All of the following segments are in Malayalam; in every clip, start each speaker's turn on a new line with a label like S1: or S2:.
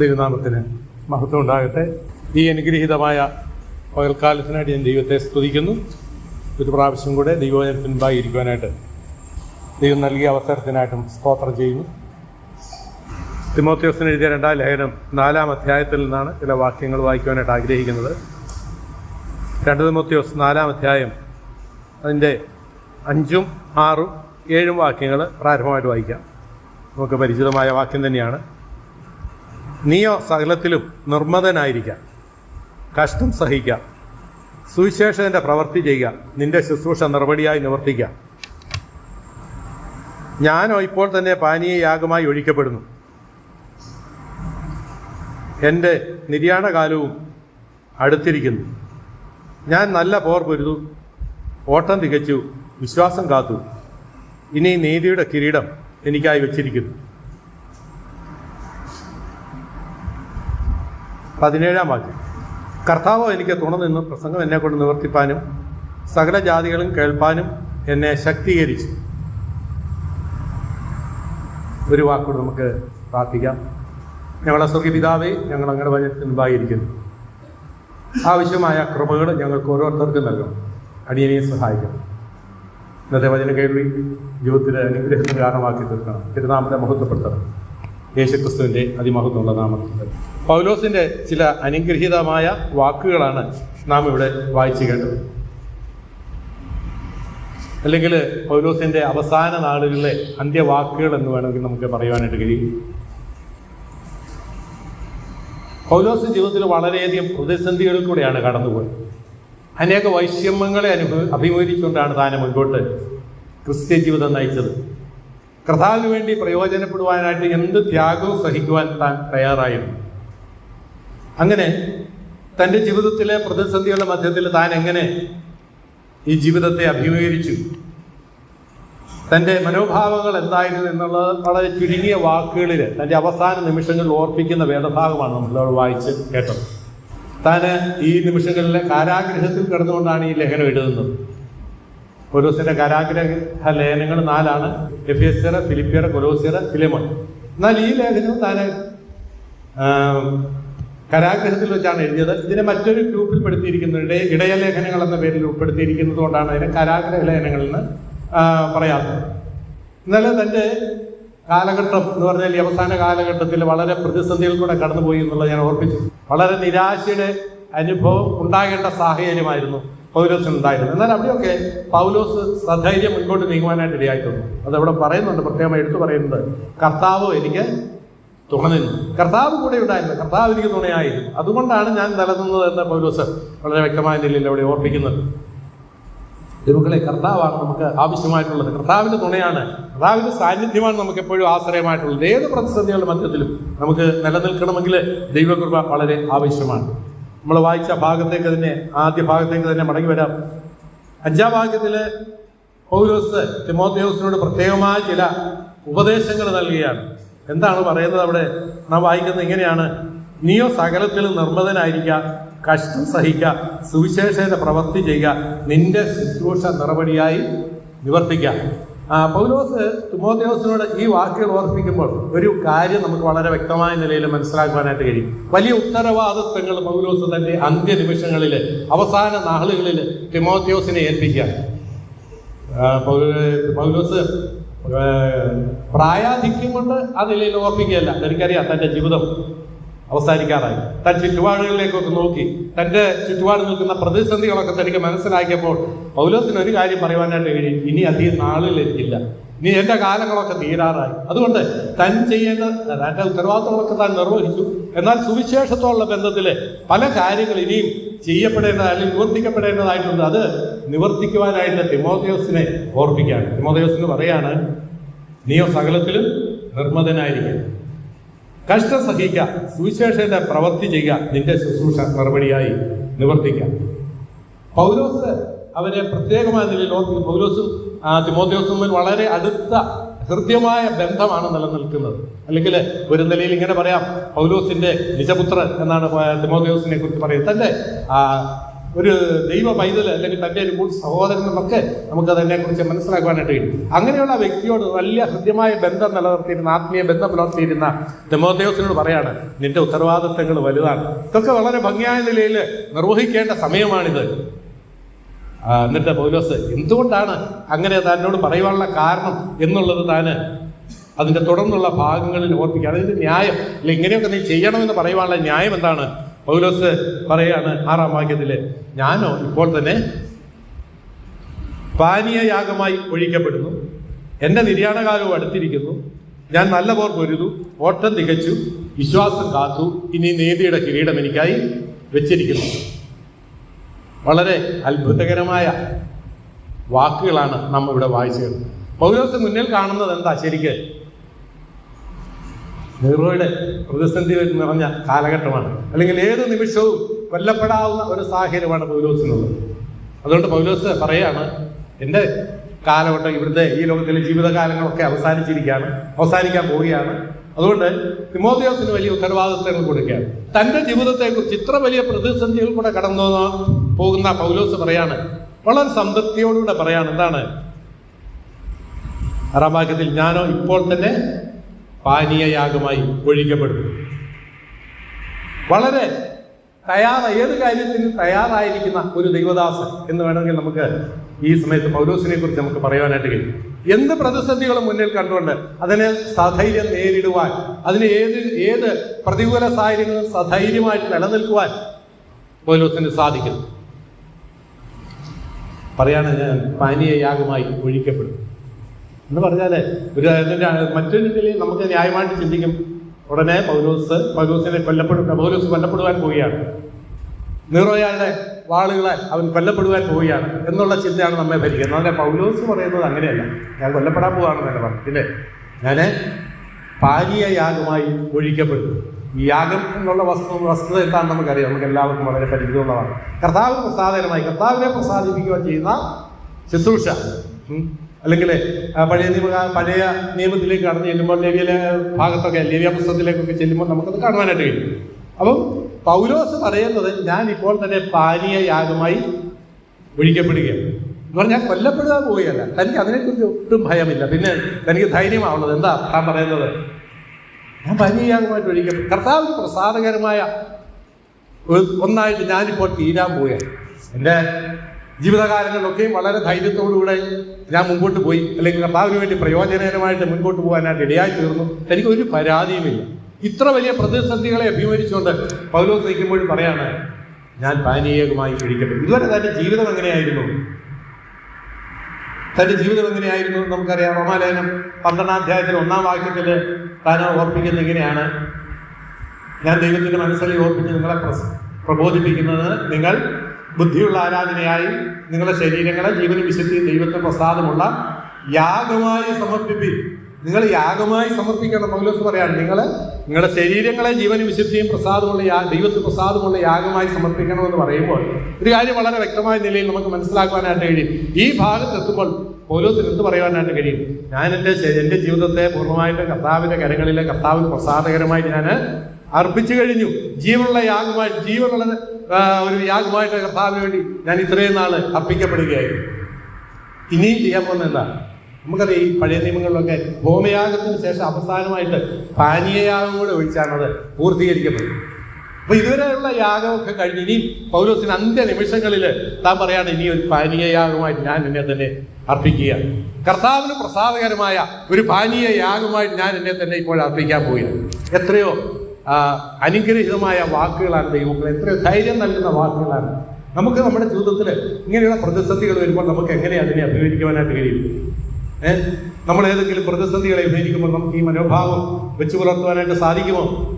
S1: ദൈവനാമത്തിന് മഹത്വം ഉണ്ടാകട്ടെ. ഈ അനുഗ്രഹീതമായ പകൽക്കാലത്തിനായിട്ട് ഞാൻ ദൈവത്തെ സ്തുതിക്കുന്നു. ഒരു പ്രാവശ്യം കൂടെ ദൈവജനത്തിന് മുമ്പായി ഇരിക്കുവാനായിട്ട് ദൈവം നൽകിയ അവസരത്തിനായിട്ടും സ്തോത്രം ചെയ്യുന്നു. തിമോത്യോസിന് എഴുതിയ രണ്ടാം ലേഖനം നാലാം അധ്യായത്തിൽ നിന്നാണ് ചില വാക്യങ്ങൾ വായിക്കുവാനായിട്ട് ആഗ്രഹിക്കുന്നത്. രണ്ട് തിമോത്യോസ് നാലാം അധ്യായം അതിന്റെ അഞ്ചും ആറും ഏഴും വാക്യങ്ങൾ പ്രാരംഭമായിട്ട് വായിക്കാം. നമുക്ക് പരിചിതമായ വാക്യം തന്നെയാണ്. നീയോ സകലത്തിലും നിർമ്മതനായിരിക്കാം. കഷ്ടം സഹിക്കാം. സുവിശേഷത്തിന്റെ പ്രവൃത്തി ചെയ്യുക. നിന്റെ ശുശ്രൂഷ നിർവടിയായി നിവർത്തിക്കാം. ഞാനോ ഇപ്പോൾ തന്നെ പാനീയ യാഗമായി ഒഴിക്കപ്പെടുന്നു. എന്റെ നിര്യാണകാലവും അടുത്തിരിക്കുന്നു. ഞാൻ നല്ല പോർ പൊരുതു. ഓട്ടം തികച്ചു. വിശ്വാസം കാത്തു. ഇനി നീതിയുടെ കിരീടം എനിക്കായി വെച്ചിരിക്കുന്നു. പതിനേഴാം വാക്യം. കർത്താവ് എനിക്ക് തുണ നിന്ന് പ്രസംഗം എന്നെ കൊണ്ട് നിവർത്തിപ്പാനും സകല ജാതികളും കേൾപ്പാനും എന്നെ ശക്തീകരിച്ചു. ഒരു വാക്കോട് നമുക്ക് പ്രാർത്ഥിക്കാം. ഞങ്ങളെ സ്വർഗീയ പിതാവേ ഞങ്ങൾ അങ്ങയുടെ വചനത്തിന് മുമ്പായിരിക്കുന്നു. ആവശ്യമായ കൃപകൾ ഞങ്ങൾക്ക് ഓരോരുത്തർക്കും നൽകണം. അടിയനെയും സഹായിക്കണം. ഇന്നത്തെ വചനം കേൾവി ജീവിതത്തിലെ അനുഗ്രഹത്തിന് കാരണമാക്കി തീർക്കണം. തിരുനാമത്തെ മഹത്വപ്പെടുത്തണം. യേശുക്രിസ്തുവിന്റെ അതിമഹത്വമുള്ള നാമത്തിൽ പൗലോസിന്റെ ചില അനുഗ്രഹീതമായ വാക്കുകളാണ് നാം ഇവിടെ വായിച്ചു കേട്ടത്. അല്ലെങ്കിൽ പൗലോസിന്റെ അവസാന നാളുകളിലെ അന്ത്യവാക്കുകൾ എന്ന് വേണമെങ്കിൽ നമുക്ക് പറയുവാനായിട്ട് കഴിയും. പൗലോസ് ജീവിതത്തിൽ വളരെയധികം പ്രതിസന്ധികളിൽ കൂടെയാണ് കടന്നുപോയത്. അനേക വൈഷമ്യങ്ങളെ അനുഭവ അഭിമുഖീകരിച്ചുകൊണ്ടാണ് താൻ മുൻപോട്ട് ക്രിസ്ത്യ ജീവിതം നയിച്ചത്. കർത്താവിന് വേണ്ടി പ്രയോജനപ്പെടുവാനായിട്ട് എന്ത് ത്യാഗവും സഹിക്കുവാൻ താൻ തയ്യാറായിരുന്നു. അങ്ങനെ തന്റെ ജീവിതത്തിലെ പ്രതിസന്ധികളുടെ മധ്യത്തിൽ താൻ എങ്ങനെ ഈ ജീവിതത്തെ അഭിമുഖീകരിച്ചു? തന്റെ മനോഭാവങ്ങൾ എന്തായിരുന്നു എന്നുള്ളത് വളരെ ചുരുങ്ങിയ വാക്കുകളിൽ തന്റെ അവസാന നിമിഷങ്ങളിൽ ഓർപ്പിക്കുന്ന വേദഭാഗമാണ് നമ്മളോട് വായിച്ച് കേട്ടത്. താൻ ഈ നിമിഷങ്ങളിലെ കാരാഗ്രഹത്തിൽ കിടന്നുകൊണ്ടാണ് ഈ ലേഖനം എഴുതുന്നത്. കൊലോസിയുടെ കാരാഗ്രഹ ലേഖനങ്ങൾ നാലാണ് എഫിയസ്യർ ഫിലിപ്പിയർ ഫിലിമൺ എന്നാൽ ഈ ലേഖനവും താൻ കരാഗ്രഹത്തിൽ വെച്ചാണ് എഴുതിയത്. ഇതിനെ മറ്റൊരു ഗ്രൂപ്പിൽ പെടുത്തിയിരിക്കുന്നത് ഇടയ ഇടയലേഖനങ്ങൾ എന്ന പേരിൽ ഉൾപ്പെടുത്തിയിരിക്കുന്നത് കൊണ്ടാണ് അതിനെ കരാഗ്രഹ ആ, പറയാത്തത്. എന്നാലും തന്റെ കാലഘട്ടം എന്ന് പറഞ്ഞാൽ ഈ അവസാന കാലഘട്ടത്തിൽ വളരെ പ്രതിസന്ധികൾ കൂടെ കടന്നുപോയി എന്നുള്ളത് ഞാൻ ഓർപ്പിച്ചു. വളരെ നിരാശയുടെ അനുഭവം ഉണ്ടാകേണ്ട സാഹചര്യമായിരുന്നു പൗലോസിന് ഉണ്ടായിരുന്നു എന്നാൽ അവിടെയൊക്കെ പൗലോസ് സധൈര്യം മുൻപോട്ട് നീങ്ങുവാനായിട്ട് ഇടയായിട്ടുണ്ട്. അതവിടെ പറയുന്നുണ്ട്? പ്രത്യേകമായി എടുത്തു പറയുന്നത് കർത്താവ് എനിക്ക് തുണ നിന്നു കർത്താവ് കൂടെ ഉണ്ടായിരുന്നു. കർത്താവ് എനിക്ക് തുണയായിരുന്നു. അതുകൊണ്ടാണ് ഞാൻ നിലനിന്നത് എന്ന പൗലോസ് വളരെ വ്യക്തമായ നിലയിൽ അവിടെ ഓർപ്പിക്കുന്നത്. ദൈവങ്ങളെ കർത്താവാണ് നമുക്ക് ആവശ്യമായിട്ടുള്ളത്. കർത്താവിന്റെ തുണയാണ്. കർത്താവിന്റെ സാന്നിധ്യമാണ് നമുക്ക് എപ്പോഴും ആശ്രയമായിട്ടുള്ളത്. ഏത് പ്രതിസന്ധികളുടെ മധ്യത്തിലും നമുക്ക് നിലനിൽക്കണമെങ്കിൽ ദൈവകൃപ വളരെ ആവശ്യമാണ്. നമ്മൾ വായിച്ച ഭാഗത്തേക്ക് തന്നെ ആദ്യ ഭാഗത്തേക്ക് തന്നെ മടങ്ങി വരാം. അഞ്ചാം ഭാഗത്തിൽ പൗലോസ് തിമോത്തിയോസിനോട് പ്രത്യേകമായ ചില ഉപദേശങ്ങൾ നൽകുകയാണ് എന്താണ് പറയുന്നത് അവിടെ? നാം വായിക്കുന്നത് ഇങ്ങനെയാണ്. നീയോ സകലത്തിൽ നിർമ്മതനായിരിക്കുക കഷ്ടം സഹിക്കുക സുവിശേഷയുടെ പ്രവൃത്തി ചെയ്യുക നിന്റെ ശുശ്രൂഷ നടപടിയായി നിവർത്തിക്കുക പൗലോസ് തിമോത്തിയോസിനോട് ഈ വാക്കുകൾ ഓർപ്പിക്കുമ്പോൾ ഒരു കാര്യം നമുക്ക് വളരെ വ്യക്തമായ നിലയിൽ മനസ്സിലാക്കുവാനായിട്ട് കഴിയും. വലിയ ഉത്തരവാദിത്വങ്ങൾ പൗലോസ് തന്റെ അന്ത്യനിമിഷങ്ങളിൽ അവസാന നാളുകളിൽ തിമോത്തിയോസിനെ ഏൽപ്പിക്കുക പൗലോസ് പ്രായാധിക്യം കൊണ്ട് ആ നിലയിൽ ഓർപ്പിക്കുകയല്ല. എനിക്കറിയാം തന്റെ ജീവിതം അവസാനിക്കാറായി. താൻ ചുറ്റുപാടുകളിലേക്കൊക്കെ നോക്കി തന്റെ ചുറ്റുപാട് നിൽക്കുന്ന പ്രതിസന്ധികളൊക്കെ തനിക്ക് മനസ്സിലാക്കിയപ്പോൾ പൗലോസിന് ഒരു കാര്യം പറയുവാനായിട്ട് കഴിയും. ഇനി അധികം നാളിൽ എനിക്കില്ല. ഇനി എന്റെ കാലങ്ങളൊക്കെ തീരാറായി. അതുകൊണ്ട് തൻ ചെയ്യേണ്ട തന്റെ ഉത്തരവാദിത്തങ്ങളൊക്കെ താൻ നിർവഹിച്ചു. എന്നാൽ സുവിശേഷത്തോടുള്ള ബന്ധത്തിൽ പല കാര്യങ്ങൾ ഇനിയും ചെയ്യപ്പെടേണ്ടത് അല്ലെങ്കിൽ നിവർത്തിക്കപ്പെടേണ്ടതായിട്ടുണ്ട്. അത് നിവർത്തിക്കുവാനായിട്ട് തിമോദേവസിനെ ഓർപ്പിക്കുകയാണ്. തിമോദേവസിന് പറയാണ് നീയോ സകലത്തിലും നിർമ്മതനായിരിക്കും. കഷ്ടം സഹിക്കുക സുവിശേഷന്റെ പ്രവൃത്തി ചെയ്യുക നിന്റെ ശുശ്രൂഷ മറുപടിയായി നിവർത്തിക്കുക. പൗലോസ് അവരെ പ്രത്യേകമായ നിലയിൽ ഓർക്കുന്നു പൗലോസും തിമോദേവസും തമ്മിൽ വളരെ അടുത്ത ഹൃദ്യമായ ബന്ധമാണ് നിലനിൽക്കുന്നത്. അല്ലെങ്കിൽ ഒരു നിലയിൽ ഇങ്ങനെ പറയാം പൗലോസിന്റെ നിജപുത്രൻ എന്നാണ് തിമോദേവസിനെ കുറിച്ച് പറയുന്നത്. തന്റെ ഒരു ദൈവ പൈതൽ അല്ലെങ്കിൽ തന്റെ ഒരു കൂടി സഹോദരൻ നമുക്ക് നമുക്ക് അതിനെക്കുറിച്ച് മനസ്സിലാക്കുവാനായിട്ട് കഴിയും. അങ്ങനെയുള്ള വ്യക്തിയോട് വലിയ ഹൃദ്യമായ ബന്ധം നിലനിർത്തിയിരുന്ന ആത്മീയ ബന്ധം പുലർത്തിയിരുന്ന ദമോദേവസിനോട് പറയാണ് നിന്റെ ഉത്തരവാദിത്തങ്ങൾ വലുതാണ്. ഇതൊക്കെ വളരെ ഭംഗിയായ നിലയിൽ നിർവഹിക്കേണ്ട സമയമാണിത്. എന്നിട്ട് പൗലോസ് എന്തുകൊണ്ടാണ് അങ്ങനെ തന്നോട് പറയുവാനുള്ള കാരണം എന്നുള്ളത് താന് അതിന്റെ തുടർന്നുള്ള ഭാഗങ്ങളിൽ ഓർപ്പിക്കുക അതായത് ന്യായം അല്ലെങ്കിൽ ഇങ്ങനെയൊക്കെ നീ ചെയ്യണമെന്ന് പറയുവാനുള്ള ന്യായം എന്താണ്? പൗലോസ് പറയാണ് ആറാം വാക്യത്തിൽ ഞാനോ ഇപ്പോൾ തന്നെ പാനീയയാഗമായി ഒഴിക്കപ്പെടുന്നു. എന്റെ നിര്യാണകാലവും അടുത്തിരിക്കുന്നു. ഞാൻ നല്ല പോർ പൊരുതു ഓട്ടം തികച്ചു വിശ്വാസം കാത്തു ഇനി നീതിയുടെ കിരീടം എനിക്കായി വെച്ചിരിക്കുന്നു. വളരെ അത്ഭുതകരമായ വാക്കുകളാണ് നമ്മൾ ഇവിടെ വായിച്ചത്. പൗലോസ് മുന്നിൽ കാണുന്നത് എന്താ? ശരിക്ക് നെഹ്റുയുടെ പ്രതിസന്ധി നിറഞ്ഞ കാലഘട്ടമാണ്. അല്ലെങ്കിൽ ഏത് നിമിഷവും കൊല്ലപ്പെടാവുന്ന ഒരു സാഹചര്യമാണ് പൗലോസിനുള്ളത്. അതുകൊണ്ട് പൗലോസ് പറയാണ് എന്റെ കാലഘട്ടം ഇവിടുത്തെ ഈ ലോകത്തിലെ ജീവിതകാലങ്ങളൊക്കെ അവസാനിച്ചിരിക്കുകയാണ് അവസാനിക്കാൻ പോവുകയാണ്. അതുകൊണ്ട് തിമോദിയോസിന് വലിയ ഉത്തരവാദിത്തങ്ങൾ കൊടുക്കുകയാണ്. തന്റെ ജീവിതത്തെക്കുറിച്ച് ഇത്ര വലിയ പ്രതിസന്ധികൾ കൂടെ കടന്നു പോകുന്ന പൗലോസ് പറയാണ് വളരെ സംതൃപ്തിയോടുകൂടെ പറയാണ് എന്താണ്? ആറാം വാക്യത്തിൽ ഞാനോ ഇപ്പോൾ തന്നെ പാനീയയാഗമായി ഒഴിക്കപ്പെടുന്നു. വളരെ തയ്യാറ ഏത് കാര്യത്തിന് തയ്യാറായിരിക്കുന്ന ഒരു ദൈവദാസൻ എന്ന് വേണമെങ്കിൽ നമുക്ക് ഈ സമയത്ത് പൗലോസിനെ കുറിച്ച് നമുക്ക് പറയാനായിട്ട് കഴിയും. എന്ത് പ്രതിസന്ധികളും മുന്നിൽ കണ്ടുകൊണ്ട് അതിനെ സധൈര്യം നേരിടുവാൻ അതിന് ഏത് ഏത് പ്രതികൂല സാഹചര്യങ്ങളും സധൈര്യമായിട്ട് നിലനിൽക്കുവാൻ പൗലോസിന് സാധിക്കുന്നു. പറയാണ് ഞാൻ പാനീയയാഗമായി ഒഴിക്കപ്പെടും എന്ന് പറഞ്ഞാൽ ഒരു മറ്റൊരു നിലയിൽ നമുക്ക് ന്യായമായിട്ട് ചിന്തിക്കും. ഉടനെ പൗലോസ് പൗലോസിനെ കൊല്ലപ്പെടും പൗലോസ് കൊല്ലപ്പെടുവാൻ പോവുകയാണ്. നീറോയാളുടെ വാളുകളെ അവൻ കൊല്ലപ്പെടുവാൻ പോവുകയാണ് എന്നുള്ള ചിന്തയാണ് നമ്മെ ഭരിക്കുന്നത്. അതെ പൗലോസ് പറയുന്നത് അങ്ങനെയല്ല. ഞാൻ കൊല്ലപ്പെടാൻ പോവുകയാണെന്നല്ല പറഞ്ഞു ഇല്ലേ ഞാൻ പാനീയ യാഗമായി ഒഴിക്കപ്പെടുന്നു ഈ യാഗം എന്നുള്ള വസ്തു വസ്തുത എന്താണെന്ന് നമുക്കറിയാം. നമുക്ക് എല്ലാവർക്കും വളരെ പരിചിതമുള്ളതാണ്. കർത്താവ് പ്രസാദകരമായി കർത്താവിനെ പ്രസാദിപ്പിക്കുകയും ചെയ്യുന്ന ശുശ്രൂഷ. അല്ലെങ്കിൽ പഴയ നിയമ പഴയ നിയമത്തിലേക്ക് കടന്നു ചെല്ലുമ്പോൾ ലേവിയിലെ ഭാഗത്തൊക്കെ ലേവിയ പുസ്തകത്തിലേക്കൊക്കെ ചെല്ലുമ്പോൾ നമുക്കത് കാണുവാനായിട്ട് കഴിയും. അപ്പം പൗലോസ് പറയുന്നത് ഞാൻ ഇപ്പോൾ തന്നെ പാനീയ യാഗമായി ഒഴിക്കപ്പെടുകയാണ് എന്ന് പറഞ്ഞാൽ കൊല്ലപ്പെടുക പോവുകയല്ല. തനിക്ക് അതിനെക്കുറിച്ച് ഒട്ടും ഭയമില്ല. പിന്നെ തനിക്ക് ധൈര്യമാവുന്നത് എന്താ താൻ പറയുന്നത്? ഞാൻ പാനീയയാഗമായിട്ട് ഒഴിക്കപ്പെടും കർത്താവിന് പ്രസാദകരമായ ഒന്നായിട്ട് ഞാനിപ്പോൾ തീരാൻ പോവുകയാണ്. എന്റെ ജീവിതകാലങ്ങളിലൊക്കെയും വളരെ ധൈര്യത്തോടുകൂടെ ഞാൻ മുമ്പോട്ട് പോയി. അല്ലെങ്കിൽ കർത്താവിന് വേണ്ടി പ്രയോജനകരമായിട്ട് മുൻപോട്ട് പോകാനായിട്ട് ഇടയായി തീർന്നു. എനിക്ക് ഒരു പരാതിയുമില്ല. ഇത്ര വലിയ പ്രതിസന്ധികളെ അഭിമുഖിച്ചുകൊണ്ട് പൗലോസ് നിൽക്കുമ്പോഴും പറയാണ് ഞാൻ പാനീയകമായി കഴിക്കപ്പെട്ടു ഇതുവരെ തന്റെ ജീവിതം എങ്ങനെയായിരുന്നു? തന്റെ ജീവിതം എങ്ങനെയായിരുന്നു നമുക്കറിയാം. റോമാലേനം പന്ത്രണ്ടാം അധ്യായത്തിൽ ഒന്നാം വാക്യത്തിൽ താൻ ഓർപ്പിക്കുന്നത് ഇങ്ങനെയാണ്. ഞാൻ ദൈവത്തിന്റെ മനസ്സിൽ ഓർപ്പിച്ച് നിങ്ങളെ പ്രബോധിപ്പിക്കുന്നത് നിങ്ങൾ ബുദ്ധിയുള്ള ആരാധനയായി നിങ്ങളുടെ ശരീരങ്ങളെ ജീവനും വിശുദ്ധിയും ദൈവത്തെ പ്രസാദമുള്ള യാഗമായി സമർപ്പിപ്പി. നിങ്ങൾ യാഗമായി സമർപ്പിക്കണം. പൗലോസ് പറയാണ് നിങ്ങൾ നിങ്ങളുടെ ശരീരങ്ങളെ ജീവനും വിശുദ്ധിയും പ്രസാദമുള്ള ദൈവത്തിന് പ്രസാദമുള്ള യാഗമായി സമർപ്പിക്കണമെന്ന് പറയുമ്പോൾ ഒരു കാര്യം വളരെ വ്യക്തമായ നിലയിൽ നമുക്ക് മനസ്സിലാക്കുവാനായിട്ട് കഴിയും. ഈ ഭാഗത്ത് എത്തുമ്പോൾ പൗലോസിന് എന്ത് പറയുവാനായിട്ട് കഴിയും? ഞാൻ എന്റെ എന്റെ ജീവിതത്തെ പൂർണമായിട്ട് കർത്താവിന്റെ കരങ്ങളിലെ കർത്താവിന് പ്രസാദകരമായിട്ട് ഞാൻ അർപ്പിച്ചു കഴിഞ്ഞു. ജീവനുള്ള യാഗമായി ജീവനുള്ള ഒരു യാഗമായിട്ട് കർത്താവിന് വേണ്ടി ഞാൻ ഇത്രയും നാൾ അർപ്പിക്കപ്പെടുകയായിരുന്നു ഇനിയും ചെയ്യാൻ പോകുന്ന എന്താ? നമുക്കറിയാം ഈ പഴയ നിയമങ്ങളിലൊക്കെ ഹോമയാഗത്തിന് ശേഷം അവസാനമായിട്ട് പാനീയയാഗം കൂടെ ഒഴിച്ചാണ് അത് പൂർത്തീകരിക്കപ്പെടുന്നത്. അപ്പൊ ഇതുവരെയുള്ള യാഗമൊക്കെ കഴിഞ്ഞ് ഇനി പൗലോസിന് അന്ത്യ നിമിഷങ്ങളിൽ താൻ പറയാണ് ഇനി ഒരു പാനീയയാഗമായിട്ട് ഞാൻ എന്നെ തന്നെ അർപ്പിക്കുക. കർത്താവിന് പ്രസാദകരമായ ഒരു പാനീയ യാഗമായിട്ട് ഞാൻ എന്നെ തന്നെ ഇപ്പോൾ അർപ്പിക്കാൻ പോയി എത്രയോ അനുഗ്രഹീതമായ വാക്കുകളാണ് ദൈവങ്ങൾ. എത്ര ധൈര്യം നൽകുന്ന വാക്കുകളാണ്. നമുക്ക് നമ്മുടെ ജീവിതത്തിൽ ഇങ്ങനെയുള്ള പ്രതിസന്ധികൾ വരുമ്പോൾ നമുക്ക് എങ്ങനെ അതിനെ അഭിമുഖീകരിക്കുവാനായിട്ട് കഴിയും? ഏഹ് നമ്മൾ ഏതെങ്കിലും പ്രതിസന്ധികളെ അഭിമുഖീകരിക്കുമ്പോൾ നമുക്ക് ഈ മനോഭാവം വെച്ച് പുലർത്തുവാനായിട്ട് സാധിക്കുമോ?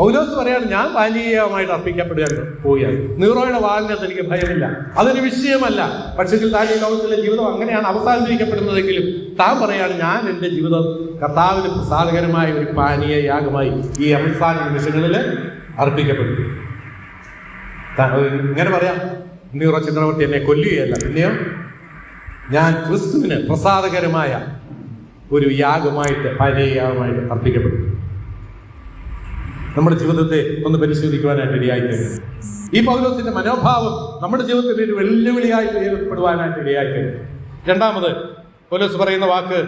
S1: പൗലോസ് പറയാണ് ഞാൻ പാനീയമായിട്ട് അർപ്പിക്കപ്പെടുകയാണ് പോവുകയാണ് നീറോയുടെ വാളിനകത്ത് എനിക്ക് ഭയമില്ല. അതൊരു വിഷയമല്ല. പക്ഷേ താൻ ഈ ലോകത്തിലെ ജീവിതം അങ്ങനെയാണ് അവസാനിപ്പിക്കപ്പെടുന്നതെങ്കിലും താൻ പറയാണ് ഞാൻ എന്റെ ജീവിതം കർത്താവിന് പ്രസാദകരമായ ഒരു പാനീയ യാഗമായി ഈ അവസാന നിമിഷങ്ങളിൽ അർപ്പിക്കപ്പെടുന്നു. ഇങ്ങനെ പറയാം. നീറോ ചക്രവർത്തി എന്നെ കൊല്ലുകയല്ല. പിന്നെയോ ഞാൻ ക്രിസ്തുവിന് പ്രസാദകരമായ ഒരു യാഗമായിട്ട് പാനീയ യാഗമായിട്ട് അർപ്പിക്കപ്പെട്ടു നമ്മുടെ ജീവിതത്തെ ഒന്ന് പരിശോധിക്കുവാനായിട്ട് ഇടയായിട്ട് ഈ പൗലോസിന്റെ മനോഭാവം നമ്മുടെ ജീവിതത്തിൽ ഒരു വെല്ലുവിളിയായി ഏർപ്പെടുവാനായിട്ട് ഇടയായിട്ട് രണ്ടാമത് പോലീസ് പറയുന്ന വാക്ക്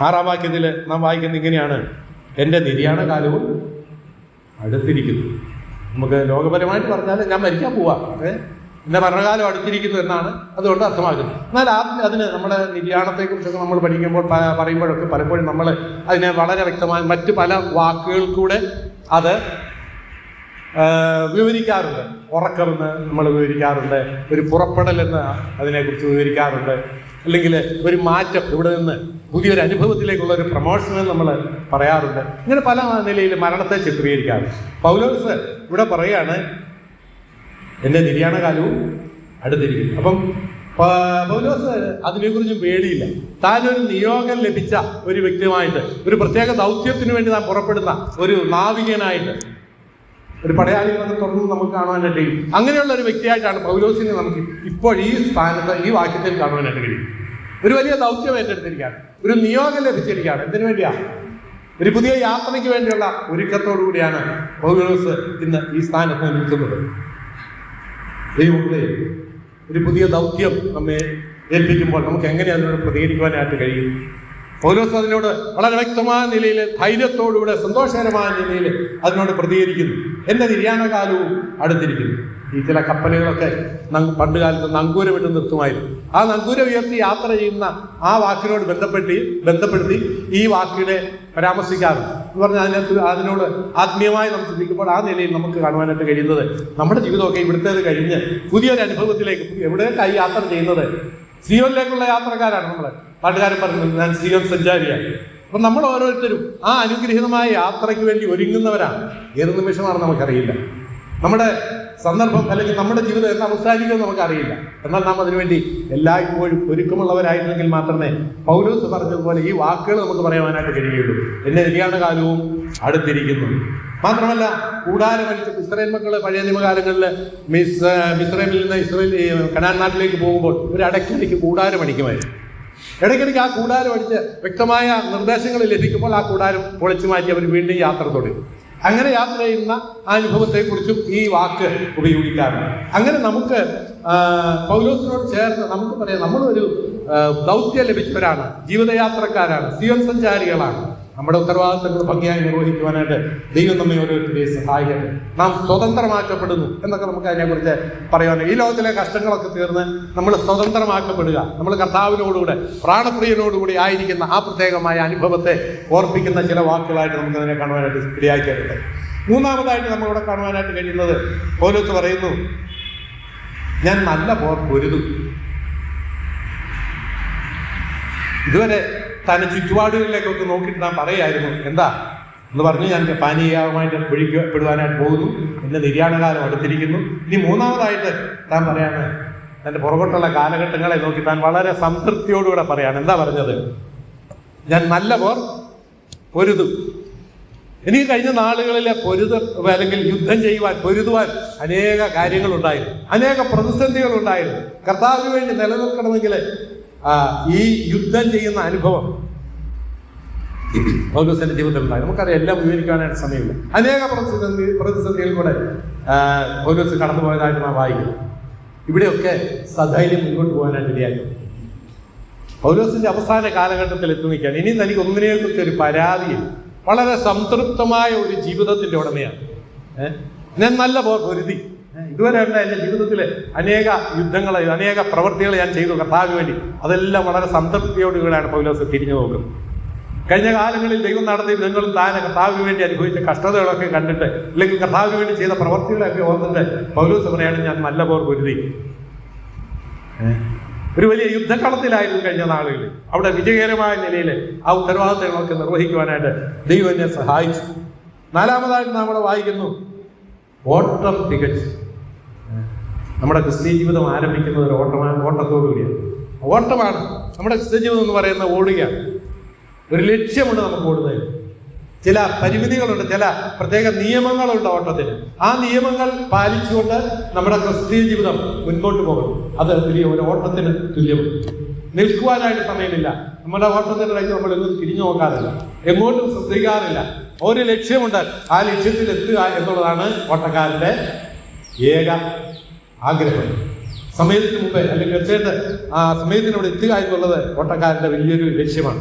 S1: ആറാം വാക്യത്തിൽ നാം വായിക്കുന്നത് ഇങ്ങനെയാണ്. എന്റെ നിര്യാണ കാലവും അടുത്തിരിക്കുന്നു. നമുക്ക് ലോകപരമായിട്ട് പറഞ്ഞാൽ ഞാൻ മരിക്കാൻ പോവാ. ഏ? എന്റെ മരണകാലം അടുത്തിരിക്കുന്നു എന്നാണ് അതുകൊണ്ട് അർത്ഥമാക്കുന്നത്. എന്നാൽ ആ അതിന് നമ്മുടെ നിര്യാണത്തെക്കുറിച്ചൊക്കെ നമ്മൾ പഠിക്കുമ്പോൾ പറയുമ്പോഴൊക്കെ പലപ്പോഴും നമ്മൾ അതിനെ വളരെ വ്യക്തമായി മറ്റ് പല വാക്കുകൾ കൂടെ അത് വിവരിക്കാറുണ്ട്. ഉറക്കമെന്ന് നമ്മൾ വിവരിക്കാറുണ്ട്. ഒരു പുറപ്പെടലെന്ന് അതിനെക്കുറിച്ച് വിവരിക്കാറുണ്ട്. അല്ലെങ്കിൽ ഒരു മാറ്റം ഇവിടെ നിന്ന് പുതിയൊരു അനുഭവത്തിലേക്കുള്ള ഒരു പ്രൊമോഷൻ നമ്മൾ പറയാറുണ്ട്. ഇങ്ങനെ പല നിലയിൽ മരണത്തെ ചിത്രീകരിക്കാറുണ്ട്. പൗലോസ് ഇവിടെ പറയാണ് എന്റെ നിര്യാണകാലവും അടുത്തിരിക്കുന്നു. അപ്പം പൗലോസ് അതിനെക്കുറിച്ച് പേടിയില്ല. താനൊരു നിയോഗം ലഭിച്ച ഒരു വ്യക്തിയുമായിട്ട് ഒരു പ്രത്യേക ദൗത്യത്തിന് വേണ്ടി താൻ പുറപ്പെടുന്ന ഒരു നാവികനായിട്ട് ഒരു പടയാളികളൊക്കെ തുറന്ന് നമുക്ക് കാണുവാനായിട്ട് കഴിയും. അങ്ങനെയുള്ള ഒരു വ്യക്തിയായിട്ടാണ് പൗലോസിനെ നമുക്ക് ഇപ്പോൾ ഈ സ്ഥാനത്ത് ഈ വാക്യത്തിൽ കാണുവാനായിട്ട് കഴിയും. ഒരു വലിയ ദൗത്യം ഏറ്റെടുത്തിരിക്കുകയാണ്. ഒരു നിയോഗം ലഭിച്ചിരിക്കുകയാണ്. എന്തിനു വേണ്ടിയാ? ഒരു പുതിയ യാത്രയ്ക്ക് വേണ്ടിയുള്ള ഒരുക്കത്തോടു കൂടിയാണ് പൗലോസ് ഇന്ന് ഈ സ്ഥാനത്ത് നിൽക്കുന്നത്. ദൈവങ്ങളെ ഒരു പുതിയ ദൗത്യം നമ്മെ ഏൽപ്പിക്കുമ്പോൾ നമുക്ക് എങ്ങനെ അതിനോട് പ്രതികരിക്കുവാനായിട്ട് കഴിയും? പൗലോസ് അതിനോട് വളരെ വ്യക്തമായ നിലയിൽ ധൈര്യത്തോടുകൂടെ സന്തോഷകരമായ നിലയിൽ അതിനോട് പ്രതികരിക്കുന്നു. എന്റെ നിര്യാണകാലവും അടുത്തിരിക്കുന്നു. ഈ ചില കപ്പലുകളൊക്കെ പണ്ട് കാലത്ത് നങ്കൂരമിട്ട് നിർത്തുമായിരുന്നു. ആ നങ്കൂരം ഉയർത്തി യാത്ര ചെയ്യുന്ന ആ വാക്കിനോട് ബന്ധപ്പെട്ടി ബന്ധപ്പെടുത്തി ഈ വാക്കിനെ പരാമർശിക്കാറുണ്ട് എന്ന് പറഞ്ഞാൽ അതിനകത്ത് അതിനോട് ആത്മീയമായി നമുക്ക് ചിന്തിക്കുമ്പോൾ ആ നിലയിൽ നമുക്ക് കാണുവാനായിട്ട് കഴിയുന്നത്. നമ്മുടെ ജീവിതമൊക്കെ ഇവിടുത്തേത് കഴിഞ്ഞ് പുതിയൊരു അനുഭവത്തിലേക്ക് എവിടെയൊക്കെ യാത്ര ചെയ്യുന്നത്? സിയോനിലേക്കുള്ള യാത്രക്കാരാണ് നമ്മൾ പാട്ടുകാരൻ പറഞ്ഞത് ഞാൻ സിയോൻ സഞ്ചാരിയാണ്. അപ്പം നമ്മൾ ഓരോരുത്തരും ആ അനുഗ്രഹീതമായ യാത്രയ്ക്ക് വേണ്ടി ഒരുങ്ങുന്നവരാണ്. ഏത് നിമിഷമാണ് നമുക്കറിയില്ല. നമ്മുടെ സന്ദർഭം അല്ലെങ്കിൽ നമ്മുടെ ജീവിതം എന്ന് അവസാനിക്കുമെന്ന് നമുക്കറിയില്ല. എന്നാൽ നാം അതിനുവേണ്ടി എല്ലായ്പ്പോഴും ഒരുക്കമുള്ളവരായിരുന്നെങ്കിൽ മാത്രമേ പൗലോസ് പറഞ്ഞതുപോലെ ഈ വാക്കുകൾ നമുക്ക് പറയാനായിട്ട് എന്റെ നിര്യാണ കാലവും അടുത്തിരിക്കുന്നു. മാത്രമല്ല കൂടാരമടിച്ച് ഇസ്രയേൽ മക്കൾ പഴയ നിയമകാലങ്ങളിൽ മിസ് മിസ്രൈമിൽ നിന്ന് ഇസ്രയേൽ കനാൻ നാട്ടിലേക്ക് പോകുമ്പോൾ ഒരു അടയ്ക്കിടയ്ക്ക് കൂടാരം അടിക്കുമായിരുന്നു ഇടയ്ക്കിടയ്ക്ക് ആ കൂടാരം അടിച്ച് വ്യക്തമായ നിർദ്ദേശങ്ങൾ ലഭിക്കുമ്പോൾ ആ കൂടാരം പൊളിച്ചു മാറ്റി അവർ വീണ്ടും യാത്ര തുടരും അങ്ങനെ യാത്ര ചെയ്യുന്ന അനുഭവത്തെക്കുറിച്ചും ഈ വാക്ക് ഉപയോഗിക്കാറുണ്ട്. അങ്ങനെ നമുക്ക് പൗലോസിനോട് ചേർന്ന് നമുക്ക് പറയാം നമ്മളൊരു ദൗത്യം ലഭിച്ചവരാണ് ജീവിതയാത്രക്കാരാണ് സിയോൻ സഞ്ചാരികളാണ്. നമ്മുടെ ഉത്തരവാദിത്തങ്ങൾ ഭംഗിയായി നിർവഹിക്കുവാനായിട്ട് ദൈവം നമ്മെ ഓരോരുത്തരെയും സഹായിക്കട്ടെ. നാം സ്വതന്ത്രമാക്കപ്പെടുന്നു എന്നൊക്കെ നമുക്ക് അതിനെക്കുറിച്ച് പറയാനുണ്ട് ഈ ലോകത്തിലെ കഷ്ടങ്ങളൊക്കെ തീർന്ന് നമ്മൾ സ്വതന്ത്രമാക്കപ്പെടുക. നമ്മൾ കർത്താവിനോടുകൂടെ പ്രാണപ്രിയനോടുകൂടി ആയിരിക്കുന്ന ആ പ്രത്യേകമായ അനുഭവത്തെ ഓർപ്പിക്കുന്ന ചില വാക്കുകളായിട്ട് നമുക്ക് അതിനെ കാണുവാനായിട്ട് ഇടയാക്കിയിട്ടുണ്ട് മൂന്നാമതായിട്ട് നമ്മളിവിടെ കാണുവാനായിട്ട് കഴിയുന്നത് ഓരോരുത്തർ പറയുന്നു ഞാൻ നല്ല പോർ പൊരുതും. ഇതുവരെ തന്നെ ചുറ്റുപാടുകളിലേക്കൊക്കെ നോക്കിയിട്ട് ഞാൻ പറയായിരുന്നു എന്താ? എന്ന് പറഞ്ഞ് ഞാൻ പാനീയമായിട്ട് പിടിക്കപ്പെടുവാനായിട്ട് പോകുന്നു. എന്റെ നിര്യാണകാലം അടുത്തിരിക്കുന്നു. ഇനി മൂന്നാമതായിട്ട് താൻ പറയാണ് തന്റെ പുറകോട്ടുള്ള കാലഘട്ടങ്ങളെ നോക്കി താൻ വളരെ സംതൃപ്തിയോടുകൂടെ പറയാണ്. എന്താ പറഞ്ഞത്? ഞാൻ നല്ല പോർ പൊരുതും. എനിക്ക് കഴിഞ്ഞ നാളുകളിലെ പൊരുത അല്ലെങ്കിൽ യുദ്ധം ചെയ്യുവാൻ പൊരുതുവാൻ അനേക കാര്യങ്ങളുണ്ടായിരുന്നു. അനേക പ്രതിസന്ധികൾ ഉണ്ടായിരുന്നു കർത്താവിന് വേണ്ടി നിലനിൽക്കണമെങ്കിൽ ഈ യുദ്ധം ചെയ്യുന്ന അനുഭവം. പൗലോസിന്റെ ജീവിതത്തിൽ ഉണ്ടായി നമുക്കറിയാം എല്ലാം വിവരിക്കാനായിട്ട് സമയമില്ല. അനേക പ്രതിസന്ധി ആ, പൗലോസ് കടന്നു പോയതായിട്ട് നാം വായിക്കുന്നു. ഇവിടെയൊക്കെ സധൈര്യം മുൻപോട്ട് പോകാനായിട്ട് ഇടയാക്കി പൗലോസിന്റെ അവസാന കാലഘട്ടത്തിൽ എത്തി നിൽക്കുകയാണ്. ഇനി തനിക്ക് ഒന്നിനെ കുറിച്ച് ഒരു പരാതിയിൽ വളരെ സംതൃപ്തമായ ഒരു ജീവിതത്തിന്റെ ഉടമയാണ്. ഞാൻ നല്ല പൊരുതി. ഏഹ് ഇതുവരെ ഉള്ള എന്റെ ജീവിതത്തിൽ അനേക യുദ്ധങ്ങളെ അനേക പ്രവൃത്തികൾ ഞാൻ ചെയ്തു കർത്താവിന് വേണ്ടി. അതെല്ലാം വളരെ സംതൃപ്തിയോടുകൂടെയാണ് പൗലോസ് തിരിഞ്ഞു നോക്കുന്നത്. കഴിഞ്ഞ കാലങ്ങളിൽ ദൈവം നടത്തിയ നിങ്ങൾ താനെ കർത്താവിന് വേണ്ടി അനുഭവിച്ച കഷ്ടതകളൊക്കെ കണ്ടിട്ട് അല്ലെങ്കിൽ കർത്താവിന് വേണ്ടി ചെയ്ത പ്രവൃത്തികളൊക്കെ ഓർത്തിട്ട് പൗലോസ് പറയാണ് ഞാൻ നല്ല പോർ പൊരുതി ഒരു വലിയ യുദ്ധക്കളത്തിലായിരുന്നു കഴിഞ്ഞ നാളുകളിൽ. അവിടെ വിജയകരമായ നിലയിൽ ആ ഉത്തരവാദിത്തങ്ങളൊക്കെ നിർവഹിക്കുവാനായിട്ട് ദൈവം എന്നെ സഹായിച്ചു. നാലാമതായിട്ട് നമ്മൾ വായിക്കുന്നു ഓട്ടം തികച്ചു. നമ്മുടെ ക്രിസ്തീയ ജീവിതം ആരംഭിക്കുന്നത് ഒരു ഓട്ടമാണ് ഓട്ടത്തോടു കൂടിയാണ് ഓട്ടമാണ്. നമ്മുടെ ക്രിസ്ത്യ ജീവിതം എന്ന് പറയുന്ന ഓടുകയാണ് ഒരു ലക്ഷ്യമുണ്ട് നമുക്ക് ഓടുന്നതിന്. ചില പരിമിതികളുണ്ട് ചില പ്രത്യേക നിയമങ്ങളുണ്ട് ഓട്ടത്തിന്. ആ നിയമങ്ങൾ പാലിച്ചുകൊണ്ട് നമ്മുടെ ക്രിസ്തീയ ജീവിതം മുൻപോട്ട് പോകണം. അത് വലിയ ഒരു ഓട്ടത്തിന് തുല്യമാണ്. നിൽക്കുവാനായിട്ട് സമയമില്ല. നമ്മുടെ ഓട്ടത്തിനിടയ്ക്ക് നമ്മൾ എങ്ങും തിരിഞ്ഞു നോക്കാറില്ല. എങ്ങോട്ടും ശ്രദ്ധിക്കാറില്ല. ഒരു ലക്ഷ്യമുണ്ട്. ആ ലക്ഷ്യത്തിൽ എത്തുക എന്നുള്ളതാണ് ഓട്ടക്കാരന്റെ ഏക ആഗ്രഹം. സമയത്തിന് മുമ്പേ അല്ലെങ്കിൽ എത്തേണ്ട ആ സമയത്തിനോട് എത്തുക എന്നുള്ളത് ഓട്ടക്കാരന്റെ വലിയൊരു ലക്ഷ്യമാണ്.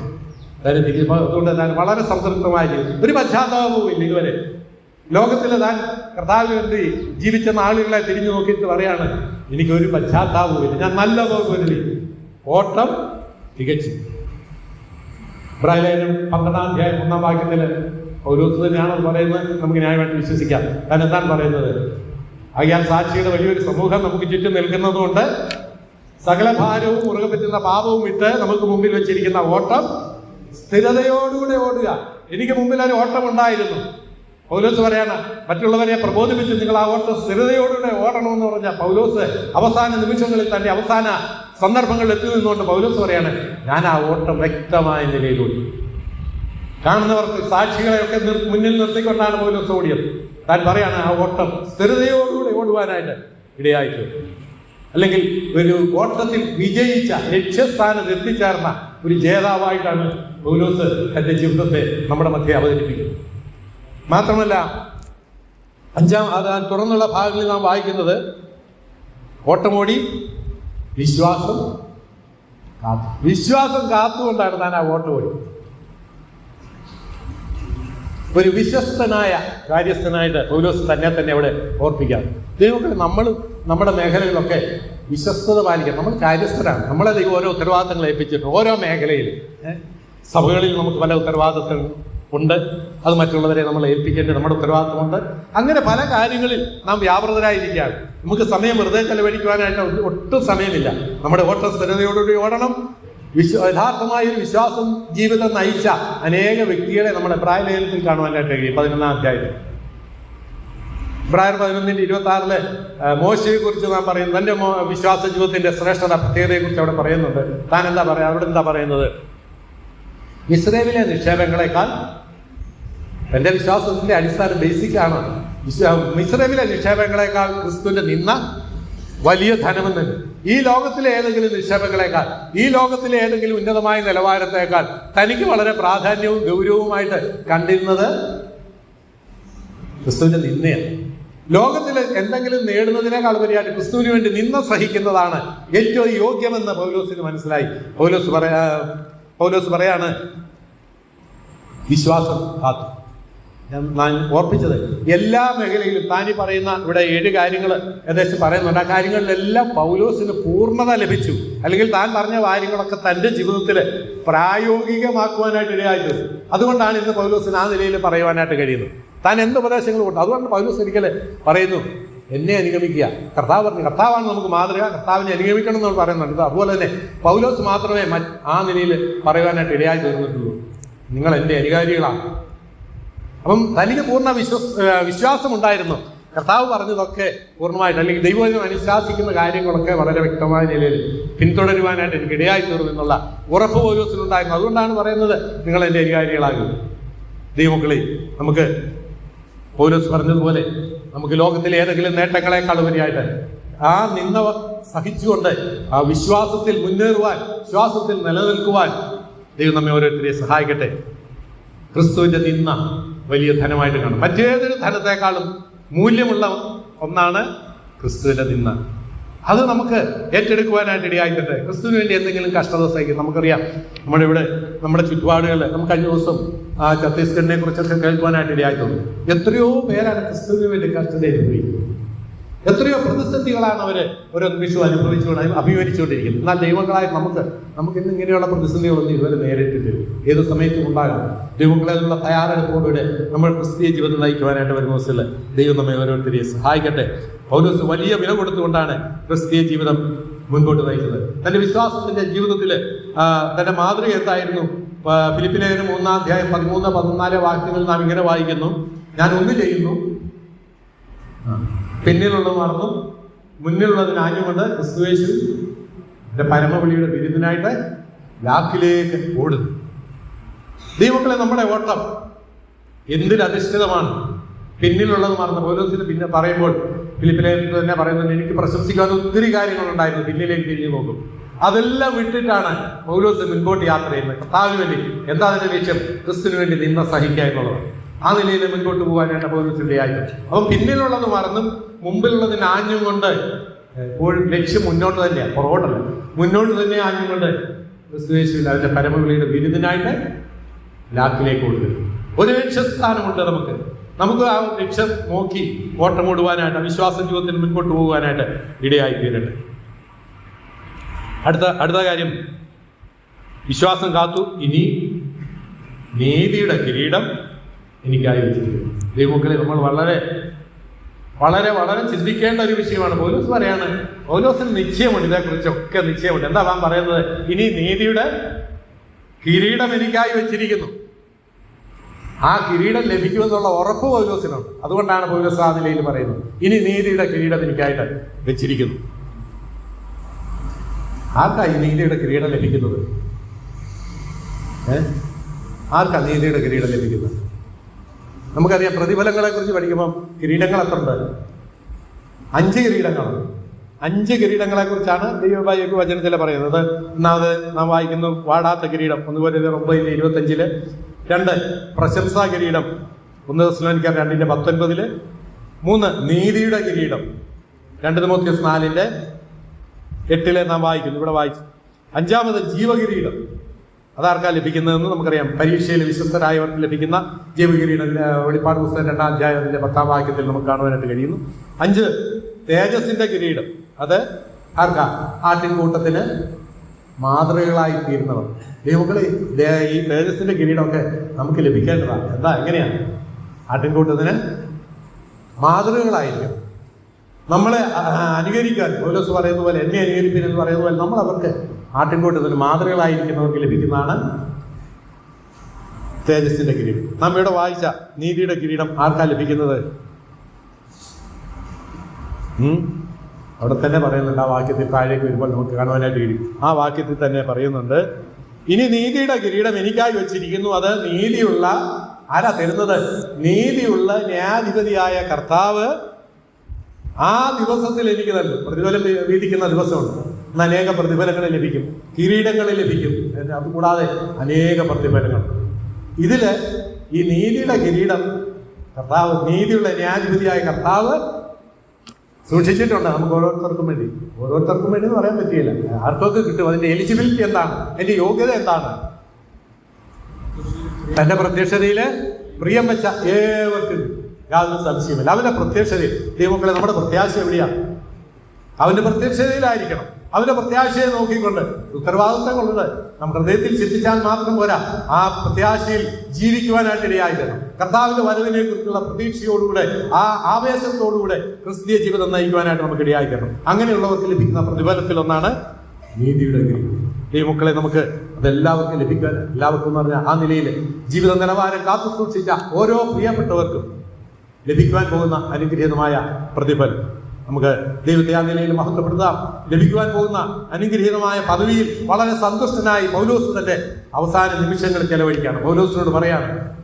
S1: അതുകൊണ്ട് താൻ വളരെ സംതൃപ്തമായ ഒരു പശ്ചാത്താപവും ഇല്ല ഇതുവരെ. ലോകത്തിൽ താൻ കർത്താവിന് ജീവിച്ച നാളുകളെ തിരിഞ്ഞു നോക്കിയിട്ട് പറയാണ് എനിക്കൊരു പശ്ചാത്താപവും ഇല്ല. ഞാൻ നല്ല പോകുന്നില്ല ഓട്ടം തികച്ചു. ഇബ്രാഹിലേനും പന്ത്രണ്ടാം അധ്യായം ഒന്നാം വാക്യത്തിൽ പൗലോസ് തന്നെയാണ് പറയുന്നത്? നമുക്ക് ന്യായമായിട്ട് വിശ്വസിക്കാം. താൻ എന്താണ് പറയുന്നത്? അയ്യാൻ സാക്ഷിയുടെ വലിയൊരു സമൂഹം നമുക്ക് ചുറ്റും നിൽക്കുന്നതുകൊണ്ട് സകല ഭാരവും മുറുകെ പറ്റുന്ന പാപവും ഇട്ട് നമുക്ക് മുമ്പിൽ വെച്ചിരിക്കുന്ന ഓട്ടം സ്ഥിരതയോടുകൂടെ ഓടുക. എനിക്ക് മുമ്പിൽ ഒരു ഓട്ടം ഉണ്ടായിരുന്നു. പൗലോസ് പറയാണ് മറ്റുള്ളവരെ പ്രബോധിപ്പിച്ച് നിങ്ങൾ ആ ഓട്ടം സ്ഥിരതയോടുകൂടെ ഓടണമെന്ന് പറഞ്ഞ പൗലോസ് അവസാന നിമിഷങ്ങളിൽ തന്റെ അവസാന സന്ദർഭങ്ങളിൽ എത്തി നിന്നുകൊണ്ട് പൗലോസ് പറയാണ് ഞാൻ ആ ഓട്ടം വ്യക്തമായ നിലയിലൂടെ കാണുന്നവർക്ക് സാക്ഷികളെയൊക്കെ മുന്നിൽ നിർത്തിക്കൊണ്ടാണ് പൗലോസ് ഓടിയത്. താൻ പറയാണ് ആ ഓട്ടം സ്ഥിരതയോടുകൂടി ഓടുവാനായിട്ട് ഇടയായിട്ട് അല്ലെങ്കിൽ ഒരു ഓട്ടത്തിൽ വിജയിച്ച ലക്ഷ്യസ്ഥാനത്ത് എത്തിച്ചേർന്ന ഒരു ജേതാവായിട്ടാണ് പൗലോസ് തന്റെ ജീവിതത്തെ നമ്മുടെ മധ്യ അവതരിപ്പിക്കുന്നത്. മാത്രമല്ല അഞ്ചാം തുടർന്നുള്ള ഭാഗങ്ങളിൽ നാം വായിക്കുന്നത് ഓട്ടമോടി വിശ്വാസം കാത്തു. വിശ്വാസം കാത്തുകൊണ്ടാണ് താൻ ആ ഓട്ടമോടി. ഒരു വിശ്വസ്തനായ കാര്യസ്ഥനായിട്ട് പൗലോസ് തന്നെ തന്നെ അവിടെ ഓർപ്പിക്കാം. ദൈവങ്ങളെ നമ്മൾ നമ്മുടെ മേഖലകളിലൊക്കെ വിശ്വസ്തത പാലിക്കാം നമ്മൾ കാര്യസ്ഥരാണ്. നമ്മളെ ദൈവം ഓരോ ഉത്തരവാദിത്തങ്ങൾ ഏൽപ്പിച്ചിട്ടുണ്ട് ഓരോ മേഖലയിൽ സഭകളിൽ നമുക്ക് പല ഉത്തരവാദിത്തങ്ങൾ ഉണ്ട്. അത് മറ്റുള്ളവരെ നമ്മൾ ഏൽപ്പിക്കേണ്ട നമ്മുടെ ഉത്തരവാദിത്തമുണ്ട്. അങ്ങനെ പല കാര്യങ്ങളിൽ നാം വ്യാപൃതരായിരിക്കുകയാണ്. നമുക്ക് സമയം വെറുതെ ചെലവഴിക്കുവാനായിട്ട് ഒട്ടും സമയമില്ല. നമ്മുടെ ഓട്ടം സ്ഥിരതയോടുകൂടി ഓടണം. വിശ്വ യഥാർത്ഥമായ ഒരു വിശ്വാസം ജീവിതം നയിച്ച അനേക വ്യക്തികളെ നമ്മുടെ പ്രായലേഖനത്തിൽ കാണുവാനായിട്ട് കഴിയും. പതിനൊന്നാം അധ്യായത്തിൽ. ഇബ്രാഹിം പതിനൊന്നിന്റെ ഇരുപത്തി ആറിൽ മോശയെ കുറിച്ച് നാം പറയുന്നു. തന്റെ വിശ്വാസ ജീവിതത്തിന്റെ ശ്രേഷ്ഠത പ്രത്യേകതയെ കുറിച്ച് അവിടെ പറയുന്നുണ്ട്. താൻ എന്താ പറയാ അവിടെ എന്താ പറയുന്നത്? ഇസ്രേലിലെ നിക്ഷേപങ്ങളെക്കാൾ എന്റെ വിശ്വാസത്തിന്റെ അടിസ്ഥാനം ബേസിക് ആണ്. വിശ്വ- മിസ്രൈമിലെ നിക്ഷേപങ്ങളെക്കാൾ ക്രിസ്തുവിന്റെ നിന്ന വലിയ ധനമെന്ന് ഈ ലോകത്തിലെ ഏതെങ്കിലും നിക്ഷേപങ്ങളെക്കാൾ ഈ ലോകത്തിലെ ഏതെങ്കിലും ഉന്നതമായ നിലവാരത്തേക്കാൾ തനിക്ക് വളരെ പ്രാധാന്യവും ഗൗരവവുമായിട്ട് കണ്ടിരുന്നത് ക്രിസ്തുവിന്റെ നിന്നയാണ് ലോകത്തിൽ എന്തെങ്കിലും നേടുന്നതിനേക്കാൾ ഉപരിയായിട്ട് ക്രിസ്തുവിന് വേണ്ടി നിന്ന സഹിക്കുന്നതാണ് ഏറ്റവും യോഗ്യമെന്ന് പൗലോസിന് മനസ്സിലായി. പൗലോസ് പറയാ പൗലോസ് പറയാണ് വിശ്വാസം കാത്തു. ഞാൻ ഓർപ്പിച്ചത്. എല്ലാ മേഖലയിലും താനി പറയുന്ന ഇവിടെ ഏഴ് കാര്യങ്ങൾ ഏകദേശം പറയുന്നുണ്ട്. ആ കാര്യങ്ങളിലെല്ലാം പൗലോസിന് പൂർണത ലഭിച്ചു. അല്ലെങ്കിൽ താൻ പറഞ്ഞ കാര്യങ്ങളൊക്കെ തന്റെ ജീവിതത്തിൽ പ്രായോഗികമാക്കുവാനായിട്ട് ഇടയായിട്ട് അതുകൊണ്ടാണ് ഇന്ന് പൗലോസിന് ആ നിലയിൽ പറയുവാനായിട്ട് കഴിയുന്നത്. താൻ എന്ത് ഉപദേശങ്ങൾ കൊണ്ട് അതുകൊണ്ട് പൗലോസ് ഒരിക്കൽ പറയുന്നു എന്നെ അനുഗമിക്കുക. കർത്താവ് പറഞ്ഞു കർത്താവാണ് നമുക്ക് മാതൃക. കർത്താവിനെ അനുഗമിക്കണം എന്ന് പറയുന്നുണ്ട്. അതുപോലെ തന്നെ പൗലോസ് മാത്രമേ ആ നിലയിൽ പറയുവാനായിട്ട് ഇടയായി തീർന്നിട്ടുള്ളൂ. നിങ്ങൾ എന്റെ അനുകാരികളാണ്. അപ്പം തനിക്ക് പൂർണ വിശ്വസ് വിശ്വാസമുണ്ടായിരുന്നു. കർത്താവ് പറഞ്ഞതൊക്കെ പൂർണമായിട്ട് അല്ലെങ്കിൽ ദൈവം അനുശാസിക്കുന്ന കാര്യങ്ങളൊക്കെ വളരെ വ്യക്തമായ നിലയിൽ പിന്തുടരുവാനായിട്ട് എനിക്ക് ഇടയായി തീർന്നു എന്നുള്ള ഉറപ്പ് ഓരോസിനുണ്ടായിരുന്നു അതുകൊണ്ടാണ് പറയുന്നത് നിങ്ങൾ എന്റെ അനുകാരികളാകും ദൈവമക്കളെ നമുക്ക് പൗലോസ് പറഞ്ഞതുപോലെ നമുക്ക് ലോകത്തിലെ ഏതെങ്കിലും നേട്ടങ്ങളെക്കാൾ ഉപരിയായിട്ട് ആ നിന്ന സഹിച്ചുകൊണ്ട് ആ വിശ്വാസത്തിൽ മുന്നേറുവാൻ വിശ്വാസത്തിൽ നിലനിൽക്കുവാൻ ദൈവം നമ്മെ ഓരോരുത്തരെയും സഹായിക്കട്ടെ. ക്രിസ്തുവിന്റെ നിന്ന വലിയ ധനമായിട്ട് കാണും. മറ്റേതൊരു ധനത്തെക്കാളും മൂല്യമുള്ള ഒന്നാണ് ക്രിസ്തുവിന്റെ നിന്ന് അത് നമുക്ക് ഏറ്റെടുക്കുവാനായിട്ട് ഇടയായിട്ടുണ്ട്. ക്രിസ്തുവിന് വേണ്ടി എന്തെങ്കിലും കഷ്ടത സഹിക്കും. നമുക്കറിയാം നമ്മുടെ ഇവിടെ നമ്മുടെ ചുറ്റുപാടുകളിൽ നമുക്ക് കഴിഞ്ഞ ദിവസം ആ ഛത്തീസ്ഗഡിനെ കുറിച്ചൊക്കെ കേൾക്കുവാനായിട്ട് ഇടയായിട്ടുണ്ട് എത്രയോ പേരാണ് ക്രിസ്തുവിന് വേണ്ടി കഷ്ടതയിൽ അനുഭവിക്കുന്നത് എത്രയോ പ്രതിസന്ധികളാണ് അവർ ഓരോ നിമിഷവും അനുഭവിച്ചുകൊണ്ട് അഭിമുഖിച്ചുകൊണ്ടിരിക്കുന്നത് എന്നാൽ ദൈവങ്ങളായി നമുക്ക് നമുക്ക് ഇന്ന് ഇങ്ങനെയുള്ള പ്രതിസന്ധികളൊന്നും ഇതുവരെ നേരിട്ടില്ല. ഏത് സമയത്തും ഉണ്ടാകാം. ദൈവങ്ങളെന്നുള്ള തയ്യാറെടുപ്പോടുകൂടെ നമ്മൾ ക്രിസ്തീയ ജീവിതം നയിക്കുവാനായിട്ട് വരുന്ന ദിവസത്തിൽ ദൈവം നമ്മെ ഓരോരുത്തരെയും സഹായിക്കട്ടെ. പൗലോസ് വലിയ വില കൊടുത്തുകൊണ്ടാണ് ക്രിസ്തീയ ജീവിതം മുൻപോട്ട് നയിച്ചത്. തന്റെ വിശ്വാസത്തിന്റെ ജീവിതത്തിൽ തന്റെ മാതൃക എന്തായിരുന്നു? ആ, ഫിലിപ്പിലേഖന മൂന്നാം അധ്യായം പതിമൂന്ന് പതിനാല് വാക്യങ്ങളിൽ നാം ഇങ്ങനെ വായിക്കുന്നു. ഞാൻ ഒന്ന് ചെയ്യുന്നു. പിന്നിലുള്ളത് മറന്നും മുന്നിലുള്ളത് ആഞ്ഞുകൊണ്ട് ക്രിസ്തുവേശു എന്റെ പരമവിളിയുടെ ബിരുദനായിട്ട് ലാക്കിലേക്ക് ഓടുന്നു. ദൈവക്കളെ നമ്മുടെ ഓട്ടം എന്തിനധിഷ്ഠിതമാണ്? പിന്നിലുള്ളത് മറന്ന്. പൗലോസിന് പിന്നെ പറയുമ്പോൾ ഫിലിപ്പിലെ തന്നെ പറയുന്നത് എനിക്ക് പ്രശംസിക്കാൻ ഒത്തിരി കാര്യങ്ങളുണ്ടായിരുന്നു പിന്നിലേക്ക് തിരിഞ്ഞു നോക്കും അതെല്ലാം വിട്ടിട്ടാണ് പൗലോസ് മുൻപോട്ട് യാത്ര ചെയ്യുന്നത്. കർത്താവിന് വേണ്ടി എന്താ അതിന്റെ ലക്ഷ്യം? ക്രിസ്തുവിന് വേണ്ടി നിന്ന സഹിക്കുക എന്നുള്ളത്. ആ നിലയിൽ മുൻപോട്ട് പോകാനാണ് പൗലോസിന്റെ ആയി അപ്പം പിന്നിലുള്ളത് മറന്നും മുമ്പിലുള്ളതിന് ആഞ്ഞും കൊണ്ട് എപ്പോഴും ലക്ഷ്യം മുന്നോട്ട് തന്നെയാണ് പുറകോട്ടല്ല. മുന്നോട്ട് തന്നെ ആഞ്ഞും കൊണ്ട് ക്രിസ്തുവേശുവിൽ അതിന്റെ പരമവിളിയുടെ ബിരുദനായിട്ട് ലാക്കിലേക്ക് കൊടുക്കും ഒരു ലക്ഷ്യസ്ഥാനമുണ്ട് നമുക്ക്. നമുക്ക് ആ ലക്ഷ്യം നോക്കി ഓട്ടം ഓടുവാനായിട്ട് വിശ്വാസ ജീവിതത്തിൽ മുൻപോട്ട് പോകുവാനായിട്ട് ഇടയായി തീരട്ടെ അടുത്ത അടുത്ത കാര്യം. വിശ്വാസം കാത്തു. ഇനി നീതിയുടെ കിരീടം എനിക്കായി വെച്ചിരിക്കുന്നു. ദൈവമക്കളെ നമ്മൾ വളരെ വളരെ വളരെ ചിന്തിക്കേണ്ട ഒരു വിഷയമാണ്. പൗലോസ് പറയാണ് പൗലോസിന് നിശ്ചയമുണ്ട് ഇതേക്കുറിച്ചൊക്കെ നിശ്ചയമുണ്ട്. എന്താ താൻ പറയുന്നത്? ഇനി നീതിയുടെ കിരീടം എനിക്കായി വെച്ചിരിക്കുന്നു. ആ കിരീടം ലഭിക്കുമെന്നുള്ള ഉറപ്പ് പൗലോസിനുണ്ട്. അതുകൊണ്ടാണ് പൗലോസ് ആ നിലയിൽ പറയുന്നത്. ഇനി നീതിയുടെ കിരീടം എനിക്കായിട്ട് വെച്ചിരിക്കുന്നു. ആർക്കാ ഈ നീതിയുടെ കിരീടം ലഭിക്കുന്നത്? ഏ? ആർക്കാ നീതിയുടെ കിരീടം ലഭിക്കുന്നത്? നമുക്കറിയാം പ്രതിഫലങ്ങളെ കുറിച്ച് പഠിക്കുമ്പോൾ കിരീടങ്ങൾ എത്ര ഉണ്ട് അഞ്ച് കിരീടങ്ങളാണ്. അഞ്ച് കിരീടങ്ങളെ കുറിച്ചാണ് ദൈവഭാഗ്യ വചനത്തിൽ പറയുന്നത്. ഒന്നാമത് നാം വായിക്കുന്നു വാടാത്ത കിരീടം. ഒന്നുപോലെ ഒമ്പതിൽ ഇരുപത്തഞ്ചിൽ. രണ്ട് പ്രശംസാ കിരീടം. ഒന്ന് സ്ലോനിക്കാർ രണ്ടിന്റെ പത്തൊൻപതിൽ. മൂന്ന് നീതിയുടെ കിരീടം. രണ്ട് തിമോത്തിയസ് നാലിന്റെ എട്ടിലെ നാം വായിക്കുന്നു. ഇവിടെ വായിച്ചു. അഞ്ചാമത് ജീവകിരീടം. അതാർക്കാ ലഭിക്കുന്നതെന്ന് നമുക്കറിയാം. പരീക്ഷയിൽ വിശ്വസ്തരായവർക്ക് ലഭിക്കുന്ന ജീവകിരീടം വെളിപ്പാട് പുസ്തകം രണ്ടാം അധ്യായത്തിന്റെ പത്താം വാക്യത്തിൽ നമുക്ക് കാണുവാനായിട്ട് കഴിയുന്നു. അഞ്ച് തേജസിന്റെ കിരീടം. അത് ആർക്കാ? ആട്ടിൻകൂട്ടത്തിന് മാതൃകളായി തീരുന്നവർ. ദൈവങ്ങളെ ഈ തേജസിന്റെ കിരീടമൊക്കെ നമുക്ക് ലഭിക്കേണ്ടതാണ് എന്താ എങ്ങനെയാണ്? ആട്ടിൻകൂട്ടത്തിന് മാതൃകളായിരിക്കും. നമ്മളെ അനുകരിക്കാൻ. പോലീസ് പറയുന്ന പോലെ എന്നെ അനുകരിപ്പിൻ പറയുന്ന പോലെ നമ്മൾ അവർക്ക് ആട്ടിൻകൂട്ടത്തിന് മാതൃകളായിരിക്കുന്നവർക്ക് ലഭിക്കുന്നതാണ് തേജസ്സിന്റെ കിരീടം. നാം ഇവിടെ വായിച്ച നീതിയുടെ കിരീടം ആർക്കാ ലഭിക്കുന്നത്? അവിടെ തന്നെ പറയുന്നുണ്ട് ആ വാക്യത്തിൽ താഴേക്ക് വരുമ്പോൾ നമുക്ക് കാണുവാനായിട്ട് കഴിയും. ആ വാക്യത്തിൽ തന്നെ പറയുന്നുണ്ട് ഇനി നീതിയുടെ കിരീടം എനിക്കായി വെച്ചിരിക്കുന്നു. അത് നീതിയുള്ള ആരാ തരുന്നത്? നീതിയുള്ള ന്യായാധിപതിയായ കർത്താവ് ആ ദിവസത്തിൽ എനിക്ക് തന്നെ. പ്രതിഫലം വീതിക്കുന്ന ദിവസമുണ്ട്. അനേക പ്രതിഫലങ്ങൾ ലഭിക്കും. കിരീടങ്ങൾ ലഭിക്കും. അതുകൂടാതെ അനേക പ്രതിഫലങ്ങൾ. ഇതിൽ ഈ നീതിയുടെ കിരീടം കർത്താവ് നീതിയുള്ള ന്യായാധിപതിയായ കർത്താവ് സൂക്ഷിച്ചിട്ടുണ്ട്. നമുക്ക് ഓരോരുത്തർക്കും വേണ്ടി. ഓരോരുത്തർക്കും വേണ്ടി എന്ന് പറയാൻ പറ്റിയില്ല. ആർക്കൊക്കെ കിട്ടും? അതിന്റെ എലിജിബിലിറ്റി എന്താണ്? എന്റെ യോഗ്യത എന്താണ്? തന്റെ പ്രത്യക്ഷതയിൽ പ്രിയം വെച്ച ഏവർക്കും യാതൊരു സംശയമില്ല അവന്റെ പ്രത്യക്ഷതയിൽ. ദൈവമക്കളെ നമ്മുടെ പ്രത്യാശ എവിടെയാണ് അവന്റെ പ്രത്യക്ഷതയിലായിരിക്കണം. അവന്റെ പ്രത്യാശയെ നോക്കിക്കൊണ്ട് ഉത്തരവാദിത്തങ്ങളുണ്ട് നമ്മൾ ഹൃദയത്തിൽ ചിന്തിച്ചാൽ മാത്രം പോരാ. ആ പ്രത്യാശയിൽ ജീവിക്കുവാനായിട്ട് ഇടയായിരണം കർത്താവിന്റെ വരവിനെ കുറിച്ചുള്ള പ്രതീക്ഷയോടുകൂടെ ആ ആവേശത്തോടുകൂടെ ക്രിസ്തീയ ജീവിതം നയിക്കുവാനായിട്ട് നമുക്ക് ഇടയായിക്കണം അങ്ങനെയുള്ളവർക്ക് ലഭിക്കുന്ന പ്രതിഫലത്തിൽ ഒന്നാണ് നീതിയുടെ ഈ മക്കളെ നമുക്ക് അതെല്ലാവർക്കും ലഭിക്കാൻ എല്ലാവർക്കും എന്ന് പറഞ്ഞാൽ ആ നിലയിൽ ജീവിത നിലവാരം കാത്തു സൂക്ഷിച്ച ഓരോ പ്രിയപ്പെട്ടവർക്കും ലഭിക്കുവാൻ പോകുന്ന അനുഗ്രഹീതമായ പ്രതിഫലം. നമുക്ക് ദൈവത്തെ ആ നിലയിൽ മഹത്വപ്പെടുത്താം. ലഭിക്കുവാൻ പോകുന്ന അനുഗ്രഹീതമായ പദവിയിൽ വളരെ സന്തുഷ്ടനായി പൗലോസ് തന്റെ അവസാന നിമിഷങ്ങൾ ചെലവഴിക്കുകയാണ്. പൗലോസിനോട് പറയാണ്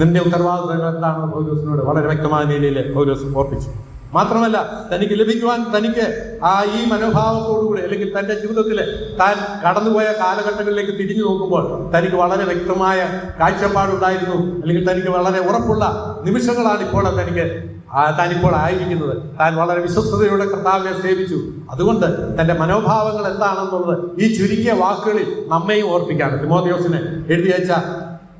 S1: നിന്റെ ഉത്തരവാദിത്തങ്ങൾ എന്താണെന്ന് പൗലോസിനോട് വളരെ വ്യക്തമായ നിലയിൽ പൗലോസ് ഓർപ്പിച്ചു. മാത്രമല്ല തനിക്ക് ലഭിക്കുവാൻ തനിക്ക് ആ ഈ മനോഭാവത്തോടുകൂടി അല്ലെങ്കിൽ തന്റെ ജീവിതത്തിൽ താൻ കടന്നുപോയ കാലഘട്ടങ്ങളിലേക്ക് തിരിഞ്ഞു നോക്കുമ്പോൾ തനിക്ക് വളരെ വ്യക്തമായ കാഴ്ചപ്പാടുണ്ടായിരുന്നു. അല്ലെങ്കിൽ തനിക്ക് വളരെ ഉറപ്പുള്ള നിമിഷങ്ങളാണ് ഇപ്പോൾ തനിക്ക് താൻ ഇപ്പോൾ ആയിരിക്കുന്നത്. താൻ വളരെ വിശ്വസ്തയോടെ കർത്താവിനെ സേവിച്ചു. അതുകൊണ്ട് തന്റെ മനോഭാവങ്ങൾ എന്താണെന്നുള്ളത് ഈ ചുരുങ്ങിയ വാക്കുകളിൽ നമ്മയും ഓർപ്പിക്കാണ്. തിമോദിയോസിനെ എഴുതി അയച്ച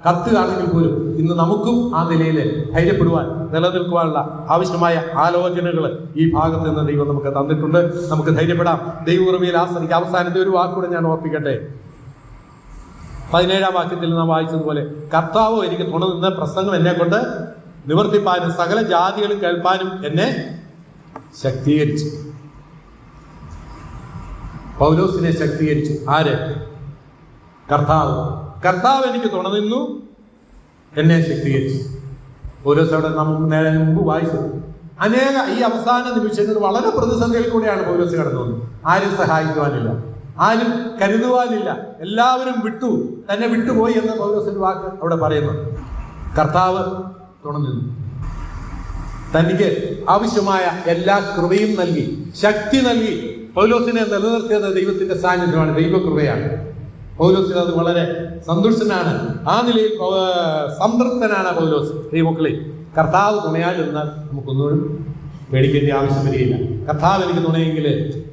S1: കത്തുകാണെങ്കിൽ പോലും ഇന്ന് നമുക്കും ആ നിലയിൽ ധൈര്യപ്പെടുവാൻ നിലനിൽക്കുവാനുള്ള ആവശ്യമായ ആലോചനകൾ ഈ ഭാഗത്ത് നിന്ന് ദൈവം നമുക്ക് തന്നിട്ടുണ്ട്. നമുക്ക് ധൈര്യപ്പെടാം. ദൈവകൃപയിൽ ആസ്വദിക്കുക അവസാനത്തെ ഒരു വാക്കുകൂടെ ഞാൻ ഓർപ്പിക്കട്ടെ. പതിനേഴാം വാക്യത്തിൽ നാം വായിച്ചതുപോലെ കർത്താവോ എനിക്ക് തുണ നിന്ന് പ്രസംഗം എന്നെ കൊണ്ട് നിവർത്തിപ്പാനും സകല ജാതികളും കേൾപ്പാനും എന്നെ ശക്തീകരിച്ചു. പൗലോസിനെ ശക്തീകരിച്ചു. ആര്? കർത്താവ്. കർത്താവ് എനിക്ക് തുണനിന്നു എന്നെ ശക്തീകരിച്ചു. ഓരോ അവിടെ നമുക്ക് നേരെ മുമ്പ് വായിച്ചു. അനേക ഈ അവസാന നിമിഷങ്ങൾ വളരെ പ്രതിസന്ധിയിൽ കൂടെയാണ് പൗലോസ് കടന്നു വന്നത് ആരും സഹായിക്കുവാനില്ല. ആരും കരുതുവാനില്ല. എല്ലാവരും വിട്ടു. തന്നെ വിട്ടുപോയി എന്ന് പൗലോസിന്റെ വാക്ക് അവിടെ പറയുന്നു. കർത്താവ് തുണ തനിക്ക് ആവശ്യമായ എല്ലാ കൃപയും നൽകി ശക്തി നൽകി പൗലോസിനെ നിലനിർത്തിയത് ദൈവത്തിന്റെ സാന്നിധ്യമാണ് ദൈവകൃപയാണ്. പൗലോസിന് അത് വളരെ സന്തുഷ്ടനാണ്. ആ നിലയിൽ സംതൃപ്തനാണ് പൗലോസ്. ദൈവമക്കളെ കർത്താവ് തുണയാതിരുന്നാൽ നമുക്കൊന്നും പേടിക്കേണ്ട ആവശ്യം വരികയില്ല. കർത്താവ് എനിക്ക് തുണയെങ്കിൽ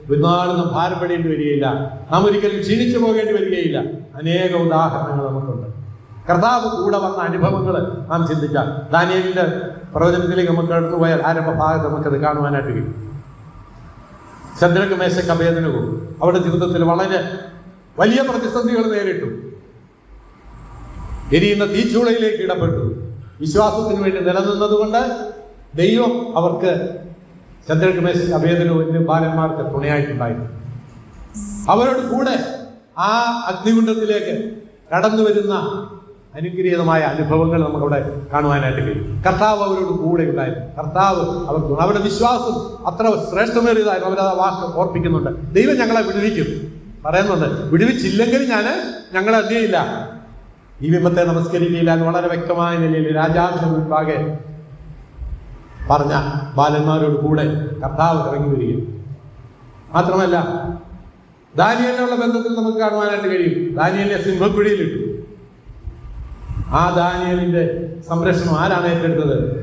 S1: ഒരുപാടൊന്നും ഭാരപ്പെടേണ്ടി വരികയില്ല. നാം ഒരിക്കലും ക്ഷീണിച്ചു പോകേണ്ടി വരികയില്ല. അനേക ഉദാഹരണങ്ങൾ നമുക്കുണ്ട്. കർത്താവ് കൂടെ വന്ന അനുഭവങ്ങൾ നാം ചിന്തിച്ചാൽ ദാനിയലിന്റെ പ്രവചനത്തിലേക്ക് നമുക്ക് കടന്നു പോയാൽ ആരംഭ ഭാഗത്ത് നമുക്കത് കാണുവാനായിട്ട് കഴിയും. ചന്ദ്രക്ക് മേശക്ക് അഭേദനവും അവരുടെ ജീവിതത്തിൽ വളരെ വലിയ പ്രതിസന്ധികൾ നേരിട്ടു. എരിയുന്ന തീച്ചൂളയിലേക്ക് ഇടപെട്ടു വിശ്വാസത്തിന് വേണ്ടി നിലനിന്നതുകൊണ്ട് ദൈവം അവർക്ക് ചന്ദ്രക്ക് മേശക്ക് അഭേദനവും ബാലന്മാർക്ക് തുണയായിട്ടുണ്ടായിരുന്നു. അവരോട് കൂടെ ആ അഗ്നികുണ്ഡത്തിലേക്ക് കടന്നു വരുന്ന അനുഗ്രഹീതമായ അനുഭവങ്ങൾ നമുക്കവിടെ കാണുവാനായിട്ട് കഴിയും. കർത്താവ് അവരോട് കൂടെ ഉണ്ടായിരുന്നു. കർത്താവ് അവർക്ക് അവരുടെ വിശ്വാസം അത്ര ശ്രേഷ്ഠമേറിയതായിരുന്നു. അവരത് വാക്ക് ഓർപ്പിക്കുന്നുണ്ട്. ദൈവം ഞങ്ങളെ വിടുവിക്കും. പറയുന്നുണ്ട് വിടുവിച്ചില്ലെങ്കിൽ ഞാൻ ഞങ്ങളെ എന്ത് ചെയ്യില്ല ഈ ബിംബത്തെ നമസ്കരിക്കില്ല എന്ന് വളരെ വ്യക്തമായ നിലയിൽ രാജാവിന്റെ മുൻപാകെ പറഞ്ഞ ബാലന്മാരോട് കൂടെ കർത്താവ് ഇറങ്ങി വരികയും. മാത്രമല്ല ദാനിയലിനുള്ള ബന്ധത്തിൽ നമുക്ക് കാണുവാനായിട്ട് കഴിയും. ദാനിയലിനെ സിംഹക്കുഴിയിലിട്ടു. ആ ദാനിയലിന്റെ സംരക്ഷണം ആരാണ് ഏറ്റെടുത്തത്?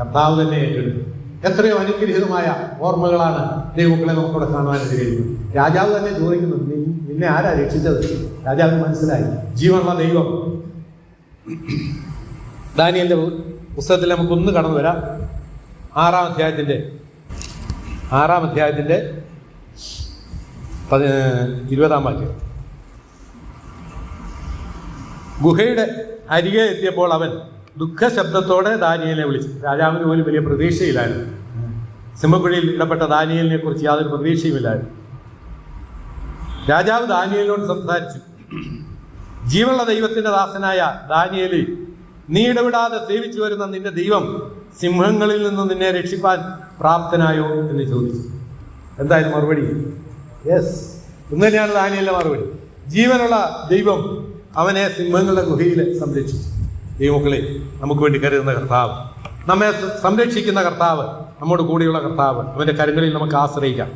S1: കർത്താവ് തന്നെ ഏറ്റെടുത്തു. എത്രയോ അനുഗ്രഹീതമായ ഓർമ്മകളാണ് ദൈവങ്ങളെ നമുക്കിവിടെ കാണുവാൻ കഴിയുന്നത് രാജാവ് തന്നെ ചോദിക്കുന്നു "നി- നിന്നെ ആരാ രക്ഷിച്ചത്? രാജാവിന് മനസ്സിലായി ജീവനുള്ള ദൈവം. ദാനിയലിന്റെ പുസ്തകത്തിൽ നമുക്കൊന്ന് കടന്നു വരാം. ആറാം അധ്യായത്തിന്റെ ആറാം അധ്യായത്തിന്റെ പതി- ഇരുപതാം വാക്യം. ഗുഹയുടെ അരികെ എത്തിയപ്പോൾ അവൻ ദുഃഖശബ്ദത്തോടെ ദാനിയലിനെ വിളിച്ചു. രാജാവിന് പോലും വലിയ പ്രതീക്ഷയില്ലായിരുന്നു. സിംഹക്കുഴിയിൽ ഇടപെട്ട ദാനിയലിനെ കുറിച്ച് യാതൊരു പ്രതീക്ഷയുമില്ലായിരുന്നു. രാജാവ് ദാനിയലിനോട് സംസാരിച്ചു. ജീവനുള്ള ദൈവത്തിന്റെ ദാസനായ ദാനിയലി നീ ഇടപെടാതെ സേവിച്ചു വരുന്ന നിന്റെ ദൈവം സിംഹങ്ങളിൽ നിന്ന് നിന്നെ രക്ഷിപ്പാൻ പ്രാപ്തനായോ? എന്ന് ചോദിച്ചു. എന്തായാലും മറുപടി? യെസ് ഇന്ന് തന്നെയാണ് ദാനിയലിന്റെ മറുപടി. ജീവനുള്ള ദൈവം അവനെ സിംഹങ്ങളുടെ ഗുഹയിൽ സംരക്ഷിച്ചു. ദൈവമക്കളെ നമുക്ക് വേണ്ടി കരുതുന്ന കർത്താവ് നമ്മെ സംരക്ഷിക്കുന്ന കർത്താവ് നമ്മോട് കൂടെയുള്ള കർത്താവ് അവന്റെ കരങ്ങളിൽ നമുക്ക് ആശ്രയിക്കാം.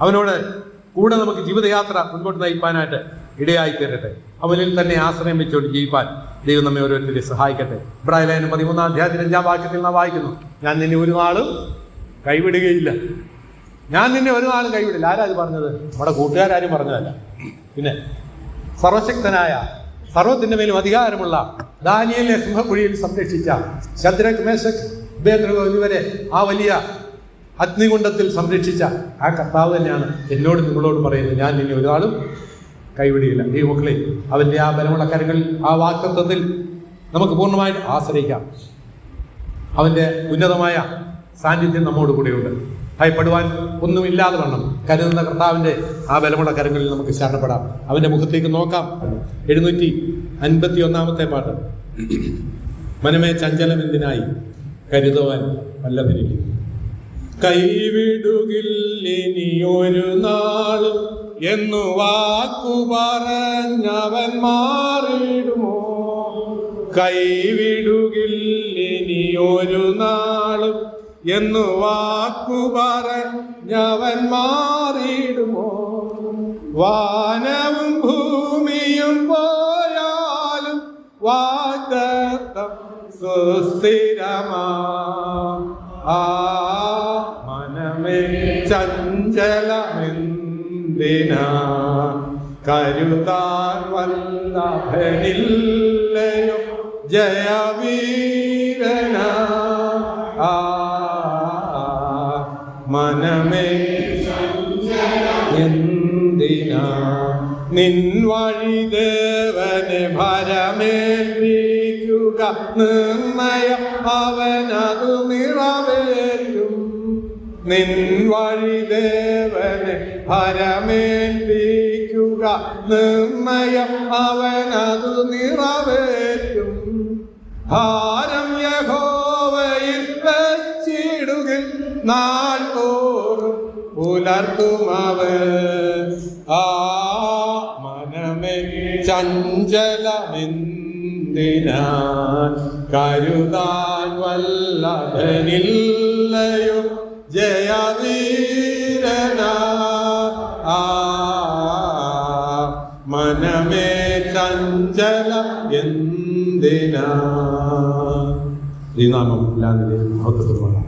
S1: അവനോട് കൂടെ നമുക്ക് ജീവിതയാത്ര മുൻപോട്ട് നയിപ്പാനായിട്ട് ഇടയായി തീരട്ടെ. അവനിൽ തന്നെ ആശ്രയം വെച്ചുകൊണ്ട് ജീവിപ്പാൻ ദൈവം നമ്മെ ഓരോരുത്തരെ സഹായിക്കട്ടെ. ഇബ്രാഹിം പതിമൂന്നാം അധ്യായത്തിൽ അഞ്ചാം വാക്യത്തിൽ നാം വായിക്കുന്നു ഞാൻ നിന്നെ ഒരു നാളും കൈവിടുകയില്ല. ഞാൻ നിന്നെ ഒരു നാളും കൈവിടില്ല. ആരാ അത് പറഞ്ഞത്? നമ്മുടെ കൂട്ടുകാരും പറഞ്ഞതല്ല. പിന്നെ സർവശക്തനായ സർവത്തിന്റെ മേലും അധികാരമുള്ള ദാനിയലിനെ സിംഹക്കുഴിയിൽ സംരക്ഷിച്ച ശദ്രക് മേശക് എന്നിവരെ ആ വലിയ അഗ്നികുണ്ഡത്തിൽ സംരക്ഷിച്ച ആ കർത്താവ് തന്നെയാണ് എന്നോട് നിങ്ങളോട് പറയുന്നത്. ഞാൻ ഇനി ഒരാളും കൈവിടിയില്ല. ഈ മക്കളെ അവന്റെ ആ ബലമുള്ള കരങ്ങളിൽ ആ വാക്തത്വത്തിൽ നമുക്ക് പൂർണമായിട്ട് ആശ്രയിക്കാം. അവന്റെ ഉന്നതമായ സാന്നിധ്യം നമ്മോട് കൂടെയുണ്ട്. ഭയപ്പെടുവാൻ ഒന്നുമില്ലാതെ വണ്ണം. കരുതുന്ന കർത്താവിന്റെ ആ ബലമുള്ള കരങ്ങളിൽ നമുക്ക് ശരണപ്പെടാം. അവന്റെ മുഖത്തേക്ക് നോക്കാം. എഴുന്നൂറ്റി അൻപത്തി ഒന്നാമത്തെ പാട്ട്. മനമേ ചഞ്ചലം എന്തിനായി കരുതുവാൻ വല്ലതിരിക്കും കൈവിടുകില്ലിനിയൊരു നാളും എന്നു വാക്കു പറഞ്ഞവൻ മാറിയിടുമോ കൈവിടുകില്ലിനിയൊരു നാളും എന്നു വാക്കു പറഞ്ഞവൻ മാറിയിടുമോ? വാനവും ഭൂമിയും പോയാലും വാഗ്ദത്തം സുസ്ഥിരമാ. ആ മനമേ ചഞ്ചലമെന്തിനാ? കരുതാൻ വല്ലഭനില്ലയോ? ജയവീരന. മനമേ. എന്തിനാ? നിൻ വഴി ദേവനെ ഭരമേൽപ്പിക്കുക. നിർണയം അവനതു നിറവേറ്റും. നിൻ വഴി ദേവനെ ഭരമേൽപ്പിക്കുക. നിർണയം അവനതു നിറവേറ്റും. ഭാരം പുലർത്തുമവൻ. ആ മനമേ ചഞ്ചലമെന്തിനാ കരുതാൻ വല്ലഭനില്ലയോ ജയവീരന. ആ മനമേ ചഞ്ചല എന്തിനാ ഈ നാമം എല്ലാ നിലയിലും മഹത്വപ്പെടുമാണ്